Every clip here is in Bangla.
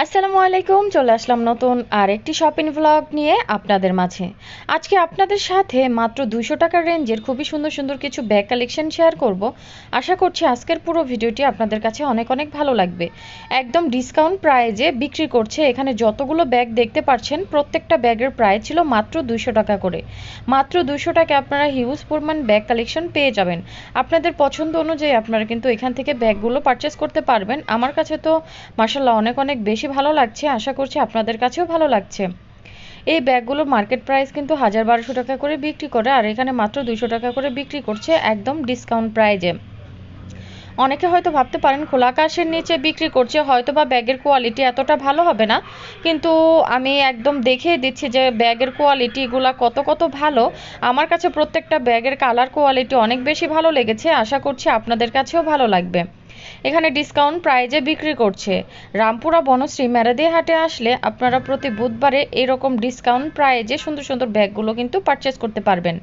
আসসালামু আলাইকুম, চলে আসলাম নতুন আর একটি শপিং ভ্লগ নিয়ে আপনাদের মাঝে। আজকে আপনাদের সাথে মাত্র দুশো টাকার রেঞ্জের খুবই সুন্দর সুন্দর কিছু ব্যাগ কালেকশন শেয়ার করব। আশা করছি আজকের পুরো ভিডিওটি আপনাদের কাছে অনেক অনেক ভালো লাগবে। একদম ডিসকাউন্ট প্রাইজে বিক্রি করছে এখানে যতগুলো ব্যাগ দেখতে পাচ্ছেন, প্রত্যেকটা ব্যাগের প্রাইস ছিল মাত্র দুশো টাকা করে। মাত্র দুশো টাকা আপনারা হিউজ পরিমাণ ব্যাগ কালেকশন পেয়ে যাবেন। আপনাদের পছন্দ অনুযায়ী আপনারা কিন্তু এখান থেকে ব্যাগগুলো পারচেস করতে পারবেন। আমার কাছে তো মার্শাল্লাহ অনেক অনেক বেশি ভালো লাগছে, আশা করছি আপনাদের কাছেও ভালো লাগছে। এই ব্যাগগুলোর মার্কেট প্রাইস কিন্তু হাজার বারোশো টাকা করে বিক্রি করে, আর এখানে মাত্র দুশো টাকা করে বিক্রি করছে একদম ডিসকাউন্ট প্রাইজে অনেকে হয়তো ভাবতে পারেন, খোলা আকাশের নিচে বিক্রি করছে হয়তো বা ব্যাগের কোয়ালিটি এতটা ভালো হবে না, কিন্তু আমি একদম দেখিয়ে দিচ্ছি যে ব্যাগের কোয়ালিটিগুলো কত কত ভালো। আমার কাছে প্রত্যেকটা ব্যাগের কালার কোয়ালিটি অনেক বেশি ভালো লেগেছে, আশা করছি আপনাদের কাছেও ভালো লাগবে। এখানে ডিসকাউন্ট প্রাইজে বিক্রি করছে। রামপুরা বনশ্রী ম্যারাদি হাটে আসলে আপনারা প্রতি বুধবারে এরকম ডিসকাউন্ট প্রাইজে সুন্দর সুন্দর ব্যাগগুলো কিন্তু পারচেস করতে পারবেন।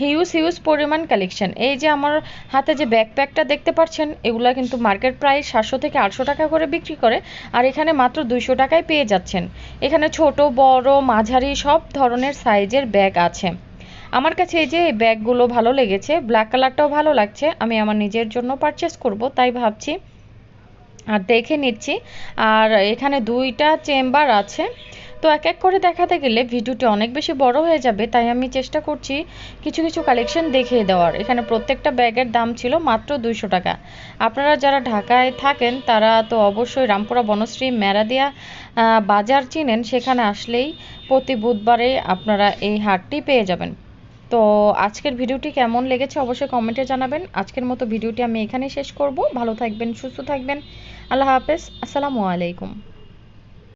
হিউজ হিউজ পরিমাণ কালেকশন এই যে আমার হাতে যে ব্যাকপ্যাকটা দেখতে পাচ্ছেন, এগুলো কিন্তু মার্কেট প্রাইস সাতশো থেকে আটশো টাকা করে বিক্রি করে আর এখানে মাত্র দুইশো টাকায় পেয়ে যাচ্ছেন। এখানে ছোট, বড়, মাঝারি সব ধরনের সাইজের ব্যাগ আছে। আমার কাছে এই যে ব্যাগগুলো ভালো লেগেছে ব্ল্যাক কালারটাও ভালো লাগছে, আমি আমার নিজের জন্য পারচেস করব, তাই ভাবছি। আর দেখে নিচ্ছি। আর এখানে দুইটা চেম্বার আছে। তো এক এক করে দেখাতে গেলে ভিডিওটি অনেক বেশি বড় হয়ে যাবে, তাই আমি চেষ্টা করছি কিছু কিছু কালেকশন দেখিয়ে দেওয়ার। এখানে প্রত্যেকটা ব্যাগের দাম ছিল মাত্র দুইশো টাকা। আপনারা যারা ঢাকায় থাকেন, তারা তো অবশ্যই রামপুরা বনশ্রী মেরাদিয়া বাজার চিনেন, সেখানে আসলেই প্রতি বুধবারে আপনারা এই হাটটি পেয়ে যাবেন। তো আজকের ভিডিওটি কেমন লেগেছে অবশ্যই কমেন্টে জানাবেন। আজকের মতো ভিডিওটি আমি এখানেই শেষ করব। ভালো থাকবেন, সুস্থ থাকবেন। আল্লাহ হাফেজ। আসসালামু আলাইকুম।